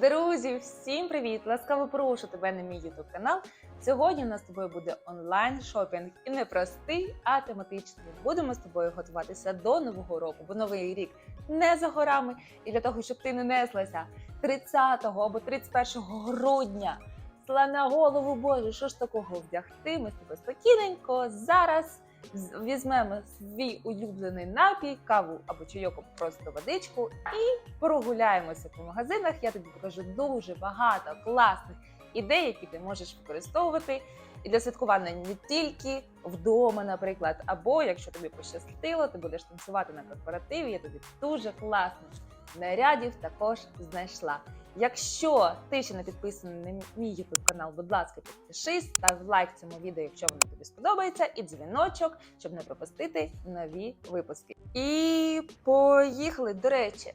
Друзі, всім привіт! Ласкаво прошу тебе на мій YouTube канал. Сьогодні у нас з тобою буде онлайн шопінг і не простий, а тематичний. Будемо з тобою готуватися до нового року, бо новий рік не за горами. І для того, щоб ти не неслася 30 або 31 грудня. Слава голову Боже, що ж такого вдягти? Ми з тобою спокійненько зараз візьмемо свій улюблений напій, каву або чайок, або просто водичку і прогуляємося по магазинах. Я тобі покажу дуже багато класних ідей, які ти можеш використовувати і для святкування не тільки вдома, наприклад, або якщо тобі пощастило, ти будеш танцювати на корпоративі. Я тобі дуже класних нарядів також знайшла. Якщо ти ще не підписаний на мій YouTube канал, будь ласка, підпишись, став лайк цьому відео, якщо воно тобі сподобається, і дзвіночок, щоб не пропустити нові випуски. І поїхали. До речі,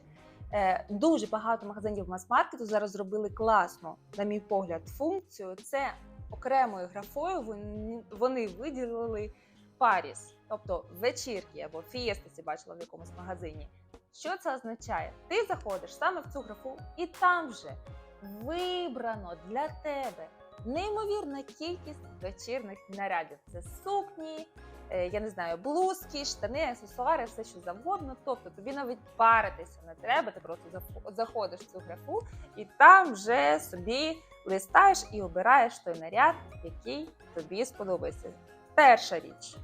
е, дуже багато магазинів мас-маркету зараз зробили класно, на мій погляд, функцію. Це окремою графою вони виділили Паріс, тобто вечірки або фієстиці бачила в якомусь магазині. Що це означає? Ти заходиш саме в цю графу, і там вже вибрано для тебе неймовірна кількість вечірних нарядів. Це сукні, е, я не знаю, блузки, штани, аксесуари, все що завгодно. Тобто тобі навіть паритися не треба. Ти просто заходиш в цю графу і там вже собі листаєш і обираєш той наряд, який тобі сподобається. Перша річ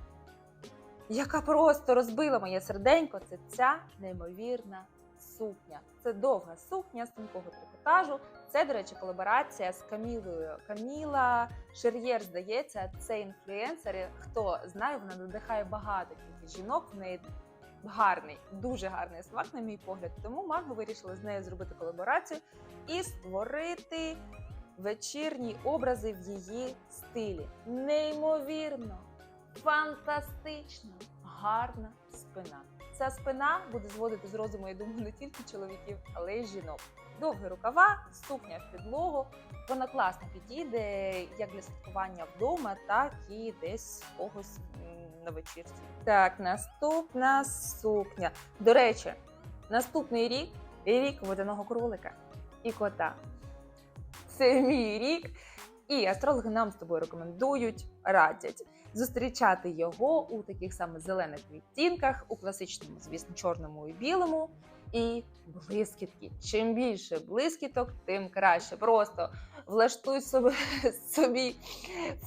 яка просто розбила моє серденько, це ця неймовірна сукня. Це довга сукня з тонкого трикотажу. Це, до речі, колаборація з Камілою. Каміла Шер'єр, здається, це інфлюенсер. Хто знає, вона надихає багато кількість жінок. В неї гарний, дуже гарний смак, на мій погляд. Тому Манго вирішили з нею зробити колаборацію і створити вечірні образи в її стилі. Неймовірно, фантастично гарна спина. Ця спина буде зводити з розуму, я думаю, не тільки чоловіків, але й жінок. Довгі рукава, сукня в підлогу. Вона класно підійде як для святкування вдома, так і десь когось на вечірці. Так, наступна сукня. До речі, наступний рік рік водяного кролика і кота. Це мій рік. І астрологи нам з тобою рекомендують, радять зустрічати його у таких саме зелених відтінках, у класичному, звісно, чорному і білому. І блискітки. Чим більше блискіток, тим краще. Просто влаштуй собі, собі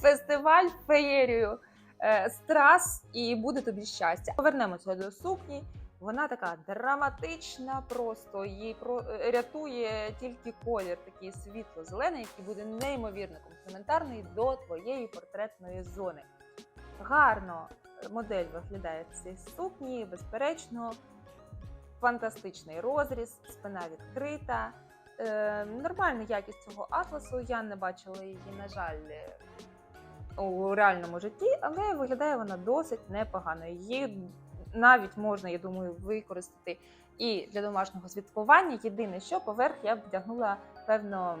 фестиваль, феєрію е, страс, і буде тобі щастя. Повернемося до сукні. Вона така драматична, просто її про е, рятує тільки колір, такий світло-зелений, який буде неймовірно комплементарний до твоєї портретної зони. Гарно модель виглядає в цій сукні, безперечно, фантастичний розріз, спина відкрита. Е, нормальна якість цього атласу. Я не бачила її, на жаль, у реальному житті, але виглядає вона досить непогано. Її навіть можна, я думаю, використати і для домашнього святкування. Єдине, що поверх я б вдягнула, певно,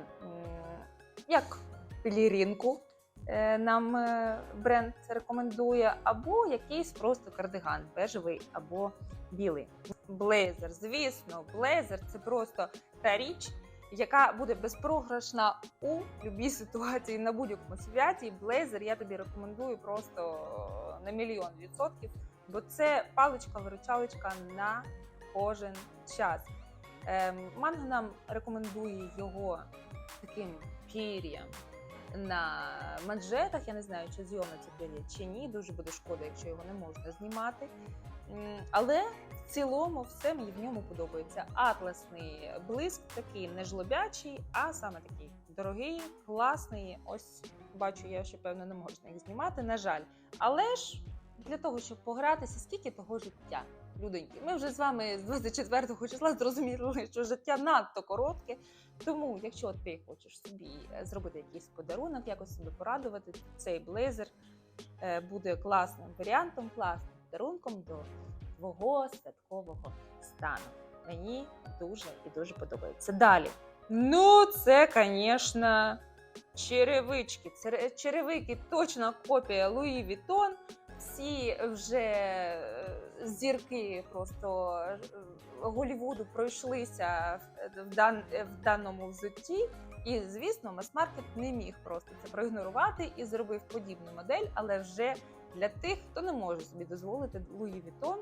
як пеліринку. Е, Нам е, бренд рекомендує, або якийсь просто кардиган, бежевий або білий. Блейзер, звісно, блейзер це просто та річ, яка буде безпрограшна у будь-якій ситуації на будь-якому святі. Блейзер я тобі рекомендую просто на мільйон відсотків, бо це паличка-виручалочка на кожен час. Ем, Манго нам рекомендує його таким пір'ям на манжетах. Я не знаю, чи зйомне це пір'я чи ні. Дуже буде шкода, якщо його не можна знімати. Але в цілому все мені в ньому подобається. Атласний блиск, такий не жлобячий, а саме такий дорогий, класний. Ось бачу я, що певно не можна їх знімати. На жаль, але ж для того, щоб погратися, скільки того життя. Людоньки, ми вже з вами з 24 числа зрозуміли, що життя надто коротке. Тому, якщо ти хочеш собі е, зробити якийсь подарунок, якось себе порадувати, цей блейзер е, буде класним варіантом, класним подарунком до твого святкового стану. Мені дуже і дуже подобається. Далі. Ну, це, звісно, черевички. Черевики точно копія Луї Вітон. всі вже е, зірки просто е, Голівуду пройшлися в, дан, в даному взутті. І, звісно, мас-маркет не міг просто це проігнорувати і зробив подібну модель, але вже для тих, хто не може собі дозволити Луї Вітон,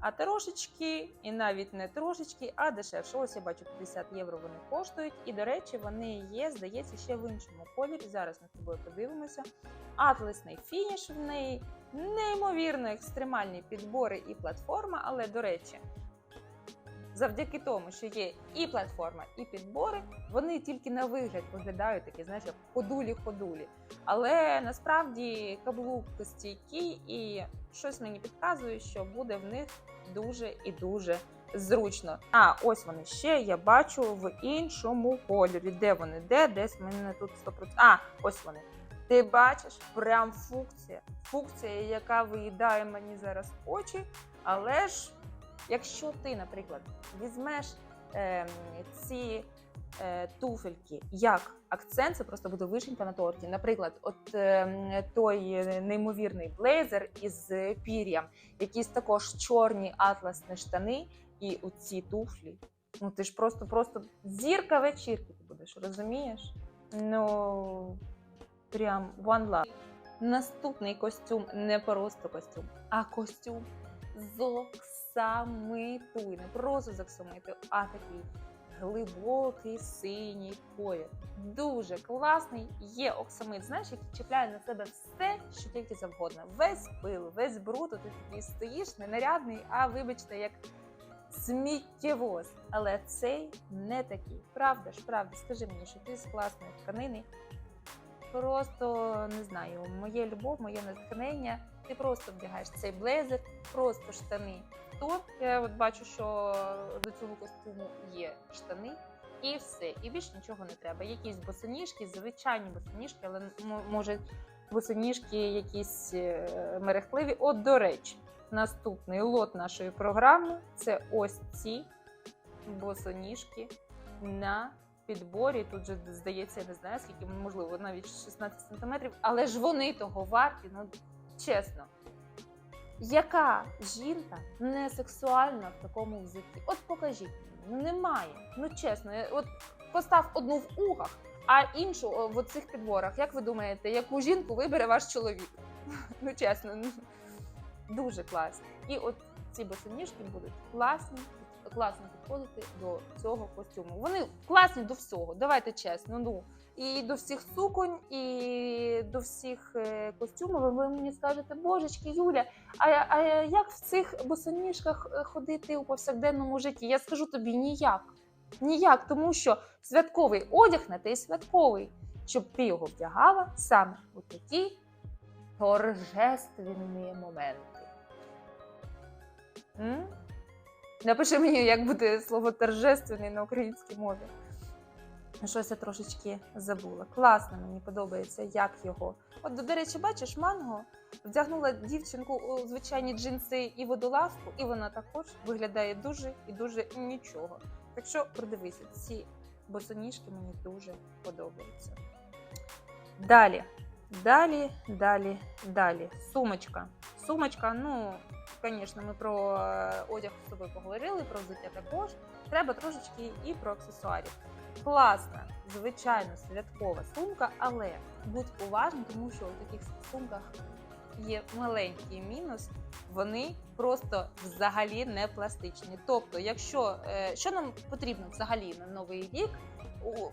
а трошечки, і навіть не трошечки, а дешевше. Ось я бачу 50 євро вони коштують. І, до речі, вони є, здається, ще в іншому кольорі. Зараз ми з тобою подивимося. Атласний фініш в неї, неймовірно екстремальні підбори і платформа, але, до речі, завдяки тому, що є і платформа, і підбори, вони тільки на вигляд виглядають такі, знаєш, як ходулі-ходулі. Але насправді каблук стійкий, і щось мені підказує, що буде в них дуже і дуже зручно. А ось вони ще я бачу в іншому кольорі. Де вони? Де? Десь мене тут 100%. А, ось вони. Ти бачиш, прям функція. Функція, яка виїдає мені зараз очі, але ж якщо ти, наприклад, візьмеш е, ці е, туфельки як акцент, це просто буде вишенька на торті. Наприклад, от е, той неймовірний блейзер із пір'ям, якісь також чорні атласні штани, і оці туфлі. Ну ти ж просто просто зірка вечірки ти будеш, розумієш? Ну прям one love. Наступний костюм не просто костюм, а костюм з оксамиту. Не просто з оксамиту, а такий глибокий синій колір. Дуже класний. Є оксамит, знаєш, який чіпляє на себе все, що тільки завгодно. Весь пил, весь бруд, ти такий стоїш, ненарядний, а вибачте, як сміттєвоз. Але цей не такий. Правда ж, правда, скажи мені, що ти з класної тканини. Просто не знаю, моє любов, моє натхнення. Ти просто вдягаєш цей блейзер, просто штани. Топ. Я от бачу, що до цього костюму є штани. І все, і більше нічого не треба. Якісь босоніжки, звичайні босоніжки, але може босоніжки якісь е, мерехтливі. От, до речі, наступний лот нашої програми це ось ці босоніжки на підборі. Тут же здається, я не знаю скільки, можливо, навіть 16 сантиметрів, але ж вони того варті, ну чесно. Яка жінка не сексуальна в такому взутті? От покажіть мені. Немає. Ну чесно, от постав одну в ухах, а іншу в оцих підборах. Як ви думаєте, яку жінку вибере ваш чоловік? Ну чесно, дуже класно. І от ці босоніжки будуть класні, класно підходити до цього костюму. Вони класні до всього. Давайте чесно. Ну і до всіх суконь, і до всіх е, костюмів. Ви мені скажете, божечки, Юля, а, а як в цих босоніжках е, ходити у повсякденному житті? Я скажу тобі ніяк. Ніяк, тому що святковий одяг на те й святковий, щоб ти його вдягала саме у такі торжественні моменти. М? Напиши мені, як буде слово торжественний на українській мові. Щось я трошечки забула. Класно, мені подобається, як його. От, до речі, бачиш, манго вдягнула дівчинку у звичайні джинси і водолазку, і вона також виглядає дуже і дуже нічого. Так що продивися, ці босоніжки мені дуже подобаються. Далі, далі, далі, далі. Сумочка. Сумочка, ну, звісно, ми про е, одяг з тобою поговорили, про взуття також. Треба трошечки і про аксесуарів. Класна, звичайно, святкова сумка, але будь уважним, тому що у таких сумках є маленький мінус. Вони просто взагалі не пластичні. Тобто, якщо е, що нам потрібно взагалі на новий рік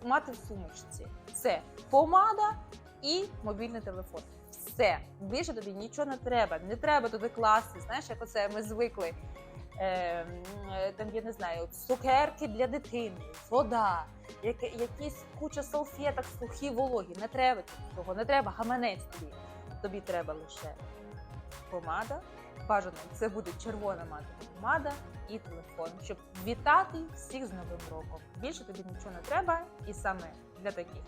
мати в сумочці, це помада і мобільний телефон. Все більше тобі нічого не треба. Не треба туди класти. Знаєш, як оце ми звикли. Е, е, там я не знаю, цукерки для дитини, вода, яке- якісь куча салфеток, сухі вологі. Не треба цього, не треба гаманець тобі. Тобі треба лише помада. Бажано, це буде червона матова помада і телефон, щоб вітати всіх з Новим роком. Більше тобі нічого не треба, і саме для таких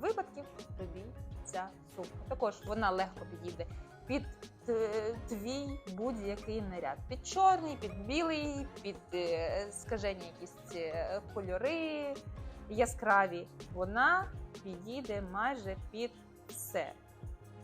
випадків тобі ця сумка. Також вона легко підійде під е, твій будь-який наряд. Під чорний, під білий, під е, скажені якісь е, кольори яскраві. Вона підійде майже під все.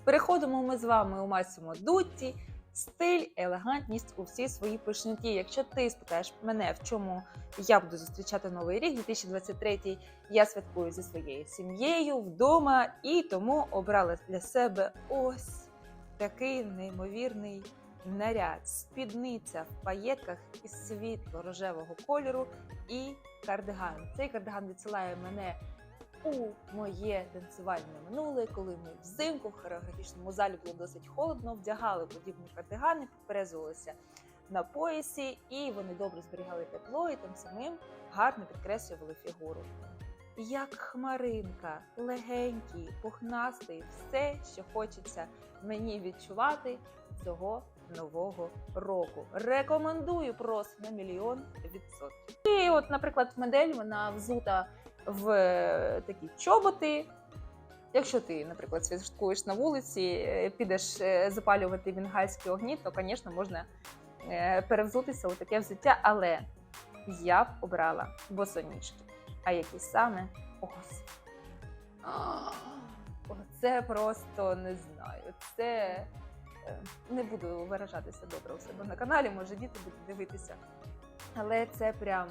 Переходимо ми з вами у Масімо Дутті. Стиль, елегантність у всій своїй пишноті. Якщо ти спитаєш мене, в чому я буду зустрічати новий рік, 2023, я святкую зі своєю сім'єю вдома і тому обрала для себе ось такий неймовірний наряд. Спідниця в паєтках із світло-рожевого кольору і кардиган. Цей кардиган відсилає мене у моє танцювальне минуле, коли ми взимку в хореографічному залі було досить холодно, вдягали подібні кардигани, підперезувалися на поясі, і вони добре зберігали тепло і тим самим гарно підкреслювали фігуру. Як хмаринка, легенький, пухнастий, все, що хочеться мені відчувати цього нового року. Рекомендую просто на мільйон відсотків. І от, наприклад, модель вона взута в е, такі чоботи. Якщо ти, наприклад, святкуєш на вулиці, е, підеш е, запалювати бенгальські огні, то, звісно, можна перевзутися у таке взуття, але я б обрала босоніжки. А які саме ось. Це просто не знаю. Це не буду виражатися добре у себе на каналі, може діти будуть дивитися. Але це прям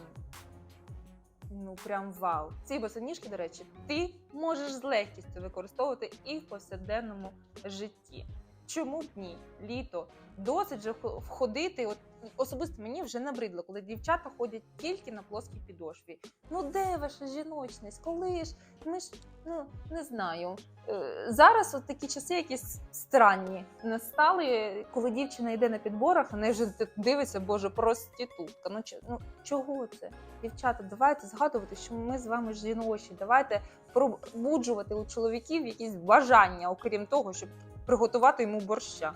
ну прям вау. Ці босоніжки, до речі, ти можеш з легкістю використовувати і в повсякденному житті. Чому б ні? Літо досить же входити. От особисто мені вже набридло, коли дівчата ходять тільки на плоскій підошві. Ну де ваша жіночність? Коли ж ми ж ну не знаю. Е, Зараз от такі часи якісь странні настали, коли дівчина йде на підборах, вона вже дивиться, боже, проститутка. Ну, ну чого це? Дівчата, давайте згадувати, що ми з вами жіночі. Давайте пробуджувати у чоловіків якісь бажання, окрім того, щоб приготувати йому борща.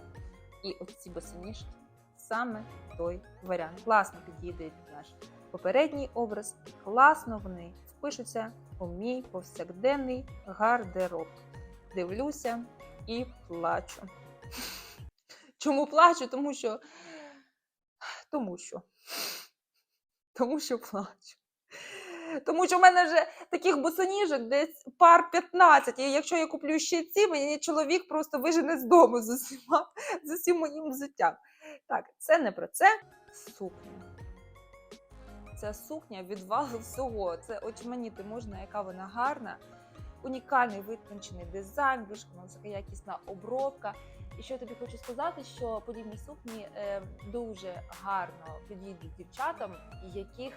І оці босоніжки саме той варіант. Класно підійде під наш попередній образ, класно вони впишуться у мій повсякденний гардероб. Дивлюся і плачу. Чому плачу? Тому що. Тому що. Тому що плачу. Тому що в мене вже таких босоніжок десь пар 15. І якщо я куплю ще ці, мені чоловік просто вижене з дому з усіма, з усім моїм взуттям. Так, це не про це. Сукня. Ця сукня відвалу всього. Це очманіти можна, яка вона гарна. Унікальний витончений дизайн, вишкана високоякісна обробка. І що я тобі хочу сказати, що подібні сукні е, дуже гарно підійдуть дівчатам, яких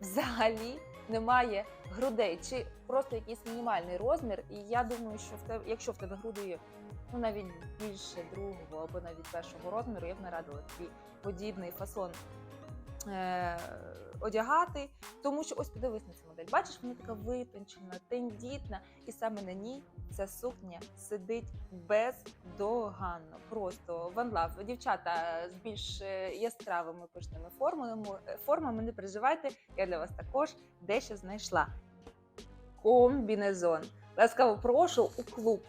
взагалі немає грудей, чи просто якийсь мінімальний розмір. І я думаю, що в тебе, якщо в тебе груди є, ну навіть більше другого або навіть першого розміру, я б не радила тобі подібний фасон е- одягати. Тому що ось подивись на цю модель. Бачиш, вона така витончена, тендітна, і саме на ній ця сукня сидить бездоганно. Просто ван лав. Дівчата з більш е, яскравими пишними формами, формами не переживайте. Я для вас також дещо знайшла. Комбінезон. Ласкаво прошу у клуб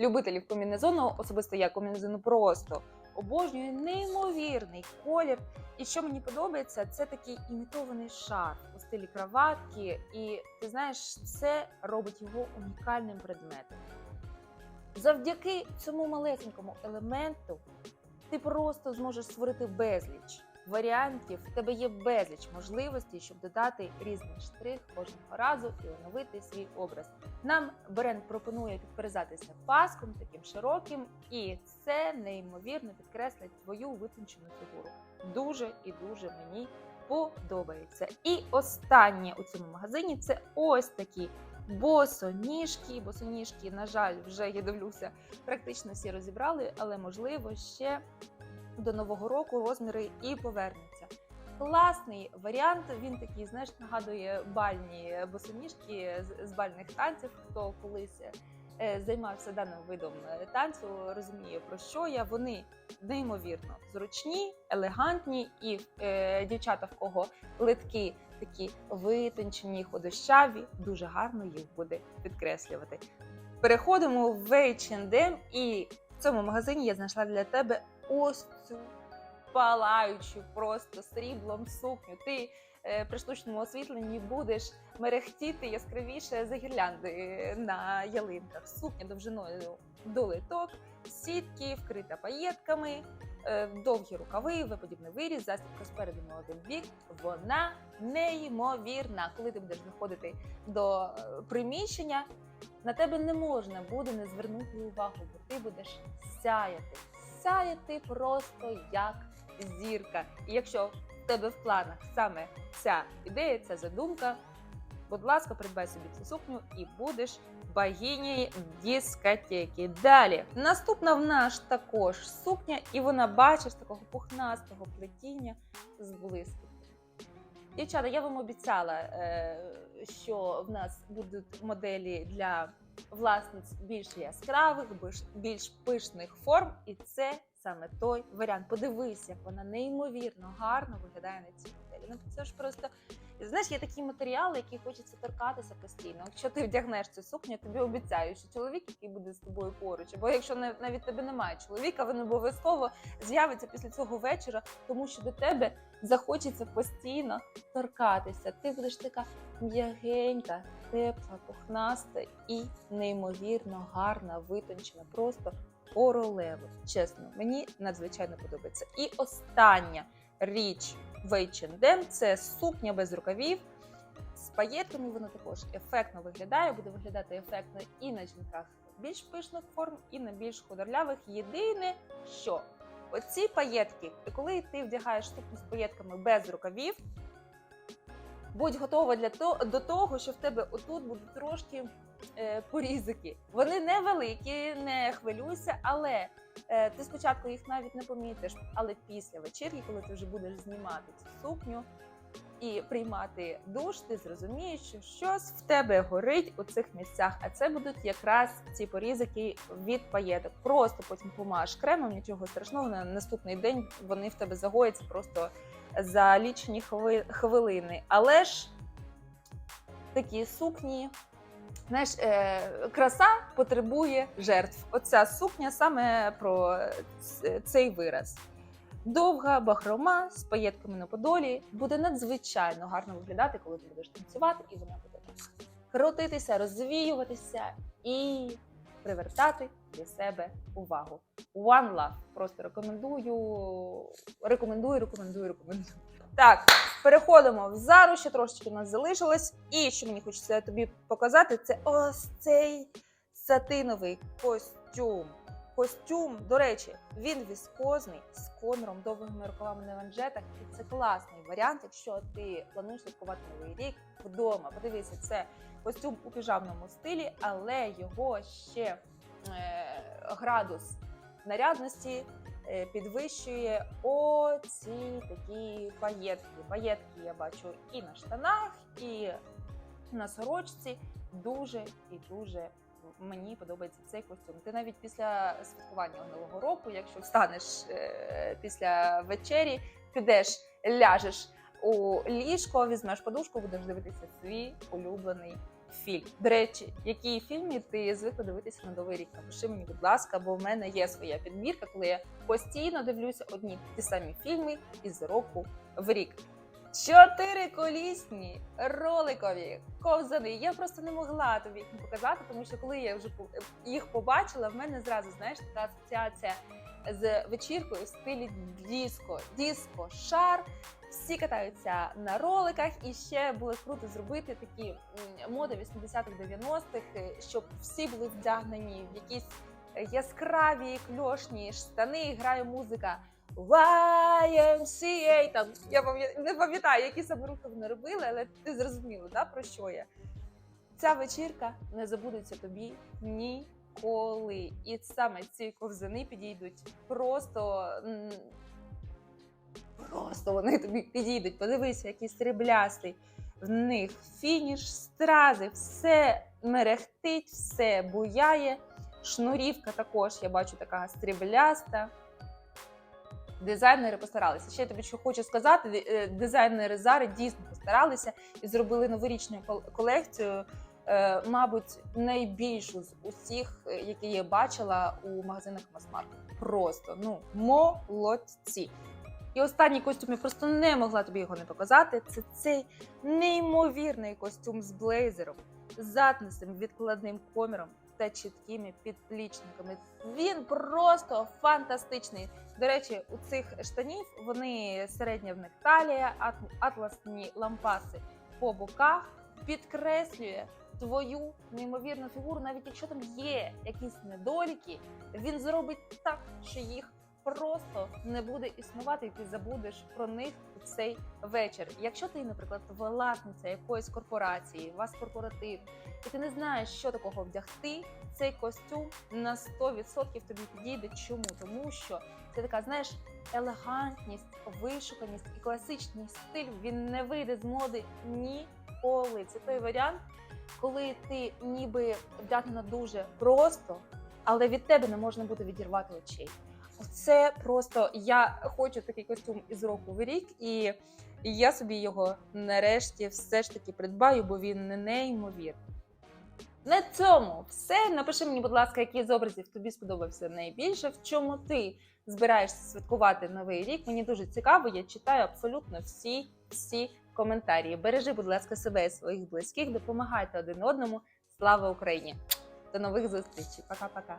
любителів комбінезону. Особисто я комбінезону просто обожнюю неймовірний колір. І що мені подобається, це такий імітований шарф у стилі краватки. І ти знаєш, це робить його унікальним предметом. Завдяки цьому малесенькому елементу ти просто зможеш створити безліч варіантів. В тебе є безліч можливостей, щоб додати різний штрих кожного разу і оновити свій образ. Нам бренд пропонує підперезатися паском таким широким, і це неймовірно підкреслить твою витончену фігуру. Дуже і дуже мені подобається. І останнє у цьому магазині це ось такі босоніжки. Босоніжки, на жаль, вже я дивлюся, практично всі розібрали, але можливо ще до нового року розміри і повернуться. Класний варіант. Він такий, знаєш, нагадує бальні босоніжки з, бальних танців. Хто колись е, займався даним видом е, танцю, розуміє про що я. Вони неймовірно зручні, елегантні, і е, дівчата, в кого литки такі витончені, ходощаві, дуже гарно їх буде підкреслювати. Переходимо в H&M і в цьому магазині я знайшла для тебе ось цю палаючу просто сріблом сукню. Ти е, при штучному освітленні будеш мерехтіти яскравіше за гірлянди на ялинках. Сукня довжиною до литок, сітки, вкрита паєтками, е, довгі рукави, виподібний виріз, застібка спереду на один бік. Вона неймовірна. Коли ти будеш заходити до е, приміщення, на тебе не можна буде не звернути увагу, бо ти будеш сяяти. Сяяти просто як зірка. І якщо в тебе в планах саме ця ідея, ця задумка, будь ласка, придбай собі цю сукню і будеш богинею дискотеки. Далі. Наступна в нас також сукня, і вона бачиш такого пухнастого плетіння з блиском. Дівчата, я вам обіцяла, е, що в нас будуть моделі для власниць більш яскравих, більш, більш пишних форм, і це саме той варіант. Подивись, як вона неймовірно гарно виглядає на цій моделі. Ну це ж просто знаєш, є такі матеріали, які хочеться торкатися постійно. Якщо ти вдягнеш цю сукню, тобі обіцяю, що чоловік, який буде з тобою поруч, або якщо навіть тебе немає чоловіка, він обов'язково з'явиться після цього вечора, тому що до тебе захочеться постійно торкатися. Ти будеш така м'ягенька, тепла, пухнаста і неймовірно гарна, витончена, просто королева. Чесно, мені надзвичайно подобається. І остання річ в H&M – це сукня без рукавів. З паєтками вона також ефектно виглядає, буде виглядати ефектно і на жінках більш пишних форм, і на більш худорлявих. Єдине, що оці паєтки, коли ти вдягаєш сукню з паєтками без рукавів, будь готова для того, до того, що в тебе отут будуть трошки е, порізики. Вони невеликі, не хвилюйся, але е, ти спочатку їх навіть не помітиш. Але після вечірки, коли ти вже будеш знімати цю сукню і приймати душ, ти зрозумієш, що щось в тебе горить у цих місцях. А це будуть якраз ці порізики від паєток. Просто потім помаш кремом, нічого страшного. На наступний день вони в тебе загояться просто за лічені хвилини. Але ж такі сукні. Знаєш, е, краса потребує жертв. Оця сукня саме про цей вираз. Довга бахрома з паєтками на подолі буде надзвичайно гарно виглядати, коли ти будеш танцювати, і вона буде крутитися, розвіюватися і привертати до себе увагу. One love. Просто рекомендую, рекомендую, рекомендую, рекомендую. Так, переходимо в зару, ще трошечки у нас залишилось. І що мені хочеться тобі показати, це ось цей сатиновий костюм. Костюм, до речі, він віскозний з конуром, довгими рукавами на манжетах. І це класний варіант, якщо ти плануєш святкувати новий рік вдома. Подивися, це костюм у піжамному стилі, але його ще градус нарядності е, підвищує оці такі паєтки. Паєтки я бачу і на штанах, і на сорочці. Дуже і дуже мені подобається цей костюм. Ти навіть після святкування нового року, якщо встанеш е, після вечері, підеш, ляжеш у ліжко, візьмеш подушку, будеш дивитися свій улюблений фільм. До речі, які фільми ти звикла дивитися на новий рік? Напиши мені, будь ласка, бо в мене є своя підбірка, коли я постійно дивлюся одні ті самі фільми із року в рік. Чотириколісні роликові ковзани. Я просто не могла тобі їх показати, тому що коли я вже їх побачила, в мене зразу знаєш така асоціація з вечіркою в стилі диско, диско, шар. Всі катаються на роликах, і ще було круто зробити такі моди 80-х, 90-х, е, щоб всі були вдягнені в якісь яскраві кльошні штани, грає музика. YMCA, там я не пам'ятаю, які саме рухи вони робили, але ти зрозуміла, да, про що я. Ця вечірка не забудеться тобі ніколи. І саме ці ковзани підійдуть просто. Просто вони тобі підійдуть. Подивися, який сріблястий. В них фініш, стрази, все мерехтить, все буяє. Шнурівка також, я бачу, така срібляста. Дизайнери постаралися. Ще я тобі що хочу сказати: е, дизайнери Зари дійсно постаралися і зробили новорічну колекцію, е, мабуть, найбільшу з усіх, е, які я бачила у магазинах Масмарк. Просто ну молодці. І останній костюм я просто не могла тобі його не показати. Це цей неймовірний костюм з блейзером, затнистим відкладним коміром та чіткими підплічниками. Він просто фантастичний. До речі, у цих штанів вони середня в них талія, атласні лампаси по боках підкреслює твою неймовірну фігуру, навіть якщо там є якісь недоліки, він зробить так, що їх просто не буде існувати, і ти забудеш про них у цей вечір. Якщо ти, наприклад, власниця якоїсь корпорації, у вас корпоратив, і ти не знаєш, що такого вдягти, цей костюм на 100% тобі підійде. Чому? Тому що це така, знаєш, елегантність, вишуканість і класичний стиль він не вийде з моди ніколи. Це той варіант, коли ти ніби вдягнена дуже просто, але від тебе не можна буде відірвати очей. Це просто я хочу такий костюм із року в рік, і я собі його нарешті все ж таки придбаю, бо він не неймовірний. На цьому все. Напиши мені, будь ласка, який з образів тобі сподобався найбільше, в чому ти збираєшся святкувати новий рік. Мені дуже цікаво, я читаю абсолютно всі, всі коментарі. Бережи, будь ласка, себе і своїх близьких, допомагайте один одному. Слава Україні! До нових зустрічей. Пока-пока.